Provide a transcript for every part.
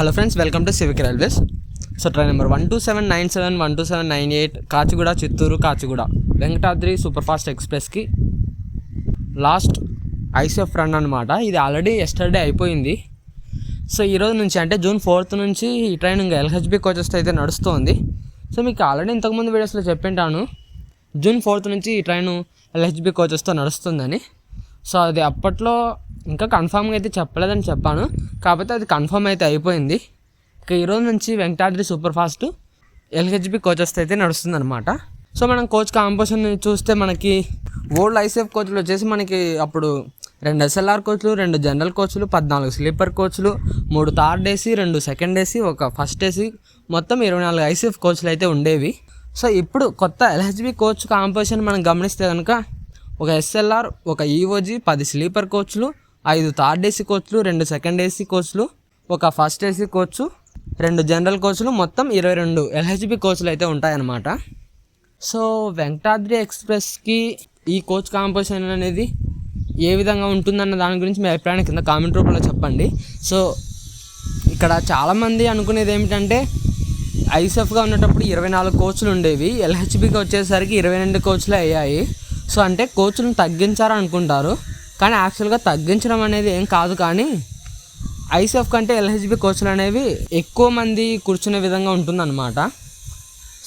Hello friends welcome to civic railways so train number one two seven nine seven one two seven nine eight Kacheguda Chittoor Kacheguda Venkatadri super fast ఎక్స్ప్రెస్కి last ICF run అనమాట ఇది already yesterday అయిపోయింది. So ఈరోజు నుంచి అంటే June fourth నుంచి ఈ train ఇంకా LHB కోచెస్తో అయితే నడుస్తుంది. సో మీకు ఆల్రెడీ ఇంతకుముందు వీడియోస్లో చెప్పింటాను. జూన్ ఫోర్త్ నుంచి ఈ ట్రైన్ ఎల్హెచ్బి కోచెస్తో నడుస్తుందని. సో అది అప్పట్లో ఇంకా కన్ఫామ్గా అయితే చెప్పలేదని చెప్పాను. కాకపోతే అది కన్ఫర్మ్ అయితే అయిపోయింది. ఇక ఈరోజు నుంచి Venkatadri super fast LHB coaches అయితే నడుస్తుంది అనమాట సో మనం కోచ్ కాంపోజిషన్ చూస్తే మనకి ఓల్డ్ ఐసీఎఫ్ కోచ్లు వచ్చేసి మనకి అప్పుడు రెండు ఎస్ఎల్ఆర్ కోచ్లు రెండు జనరల్ కోచ్లు పద్నాలుగు స్లీపర్ కోచ్లు మూడు థర్డ్ ఏసీ రెండు సెకండ్ ఏసీ ఒక ఫస్ట్ ఏసీ మొత్తం ఇరవై నాలుగు ఐసీఎఫ్ కోచ్లు అయితే ఉండేవి. సో ఇప్పుడు కొత్త ఎల్హెచ్బి కోచ్ కాంపోజిషన్ మనం గమనిస్తే కనుక ఒక ఎస్ఎల్ఆర్ ఒక ఈఓజీ పది స్లీపర్ కోచ్లు ఐదు థర్డ్ ఏసీ కోచ్లు రెండు సెకండ్ ఏసీ కోచ్లు ఒక ఫస్ట్ ఏసీ కోచ్ రెండు జనరల్ కోచ్లు మొత్తం ఇరవై రెండు ఎల్హెచ్బి కోచ్లు అయితే ఉంటాయన్నమాట. సో వెంకటాద్రి ఎక్స్ప్రెస్కి ఈ కోచ్ కాంపోజిషన్ అనేది ఏ విధంగా ఉంటుందన్న దాని గురించి మీ అభిప్రాయం కింద కామెంట్ రూపంలో చెప్పండి. సో ఇక్కడ చాలామంది అనుకునేది ఏమిటంటే ఐసెఫ్గా ఉన్నప్పుడు ఇరవై నాలుగు కోచ్లు ఉండేవి ఎల్హెచ్బికి వచ్చేసరికి ఇరవై రెండు కోచ్లే అయ్యాయి. సో అంటే కోచ్లను తగ్గించారనుకుంటారు. కానీ యాక్చువల్గా తగ్గించడం అనేది ఏం కాదు కానీ ఐసీఎఫ్ కంటే ఎల్హెచ్బి కోచ్లు అనేవి ఎక్కువ మంది కూర్చునే విధంగా ఉంటుందన్నమాట.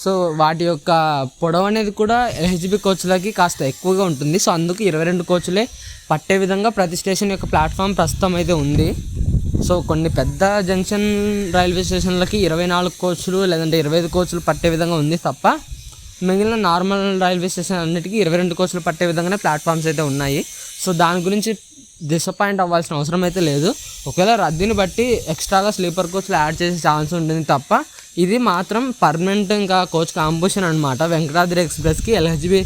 సో వాటి యొక్క పొడవు అనేది కూడా ఎల్హెచ్బి కోచ్లకి కాస్త ఎక్కువగా ఉంటుంది. సో అందుకు ఇరవై రెండు కోచ్లే పట్టే విధంగా ప్రతి స్టేషన్ యొక్క ప్లాట్ఫామ్ ప్రస్తుతం అయితే ఉంది. సో కొన్ని పెద్ద జంక్షన్ రైల్వే స్టేషన్లకి ఇరవై నాలుగు కోచ్లు లేదంటే ఇరవై ఐదు కోచ్లు పట్టే విధంగా ఉంది తప్ప మిగిలిన నార్మల్ రైల్వే స్టేషన్ అన్నిటికీ ఇరవై రెండు కోచ్లు పట్టే విధంగానే ప్లాట్ఫామ్స్ అయితే ఉన్నాయి. సో దాని గురించి డిసప్పాయింట్ అవ్వాల్సిన అవసరం అయితే లేదు. ఒకవేళ రద్దీని బట్టి ఎక్స్ట్రాగా స్లీపర్ కోచ్లు యాడ్ చేసే ఛాన్స్ ఉంటుంది తప్ప ఇది మాత్రం పర్మనెంట్ ఇంకా కోచ్ కాంపోజిషన్ అనమాట వెంకటాద్రి ఎక్స్ప్రెస్కి ఎల్హెచ్బి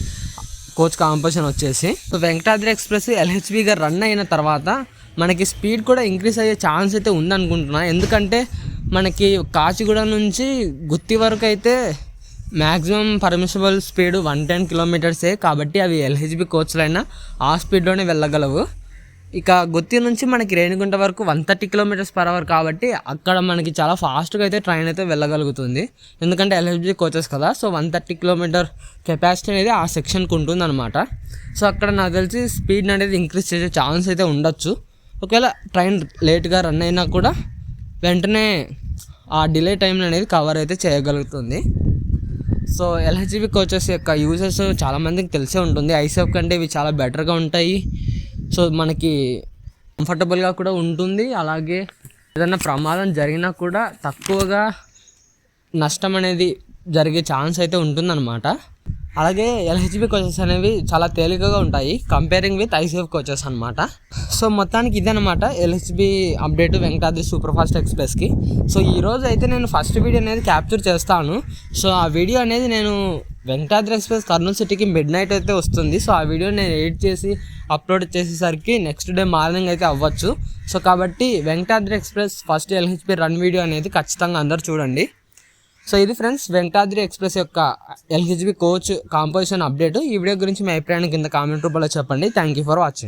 కోచ్ కాంపోజిషన్ వచ్చేసి. సో వెంకటాద్రి ఎక్స్ప్రెస్ ఎల్హెచ్బిగా రన్ అయిన తర్వాత మనకి స్పీడ్ కూడా ఇంక్రీస్ అయ్యే ఛాన్స్ అయితే ఉందనుకుంటున్నా. ఎందుకంటే మనకి కాచిగూడ నుంచి గుత్తి వరకు అయితే maximum permissible speed one ten కిలోమీటర్సే కాబట్టి అవి ఎల్హెచ్బి కోచ్లైనా ఆ స్పీడ్లోనే వెళ్ళగలవు. ఇక గుత్తి నుంచి మనకి రేణిగుంట వరకు one thirty kilometres per hour కాబట్టి అక్కడ మనకి చాలా ఫాస్ట్గా అయితే ట్రైన్ అయితే వెళ్ళగలుగుతుంది. ఎందుకంటే ఎల్హెచ్బి కోచెస్ కదా so one thirty kilometre capacity అనేది ఆ సెక్షన్కి ఉంటుంది అనమాట సో అక్కడ నాకు తెలిసి స్పీడ్ అనేది ఇంక్రీజ్ చేసే ఛాన్స్ అయితే ఉండొచ్చు. ఒకవేళ ట్రైన్ లేట్గా రన్ అయినా కూడా వెంటనే ఆ డిలే టైం అనేది కవర్ అయితే చేయగలుగుతుంది. సో ఎల్హెచ్బి కోచెస్ యొక్క యూజెస్ చాలామందికి తెలిసే ఉంటుంది. ఐసెఫ్ కంటే ఇవి చాలా బెటర్గా ఉంటాయి. సో మనకి కంఫర్టబుల్గా కూడా ఉంటుంది. అలాగే ఏదైనా ప్రమాదం జరిగినా కూడా తక్కువగా నష్టం అనేది జరిగే ఛాన్స్ అయితే ఉంటుందన్నమాట. అలాగే ఎల్హెచ్బి కోచెస్ అనేవి చాలా తేలికగా ఉంటాయి కంపేరింగ్ విత్ ఐసీఎఫ్ కోచెస్ అనమాట సో మొత్తానికి ఇదనమాట LHB update Venkatadri super fast ఎక్స్ప్రెస్కి so ఈరోజు అయితే నేను ఫస్ట్ వీడియో అనేది క్యాప్చర్ చేస్తాను. సో ఆ వీడియో అనేది నేను వెంకటాద్రి ఎక్స్ప్రెస్ కర్నూలు సిటీకి మిడ్ నైట్ అయితే వస్తుంది. సో ఆ వీడియో నేను ఎడిట్ చేసి అప్లోడ్ చేసేసరికి నెక్స్ట్ డే మార్నింగ్ అయితే అవ్వచ్చు. సో కాబట్టి Venkatadri express first LHP run video అనేది ఖచ్చితంగా అందరు చూడండి. సో ఇది ఫ్రెండ్స్ వెంకాద్రి ఎక్స్ప్రెస్ యొక్క ఎల్హెచ్బి కోచ్ కాంపోజిషన్ అప్డేట్. ఈ వీడియో గురించి మీ అభిప్రాయాన్ని కింద కామెంట్ రూపంలో చెప్పండి. Thank you for watching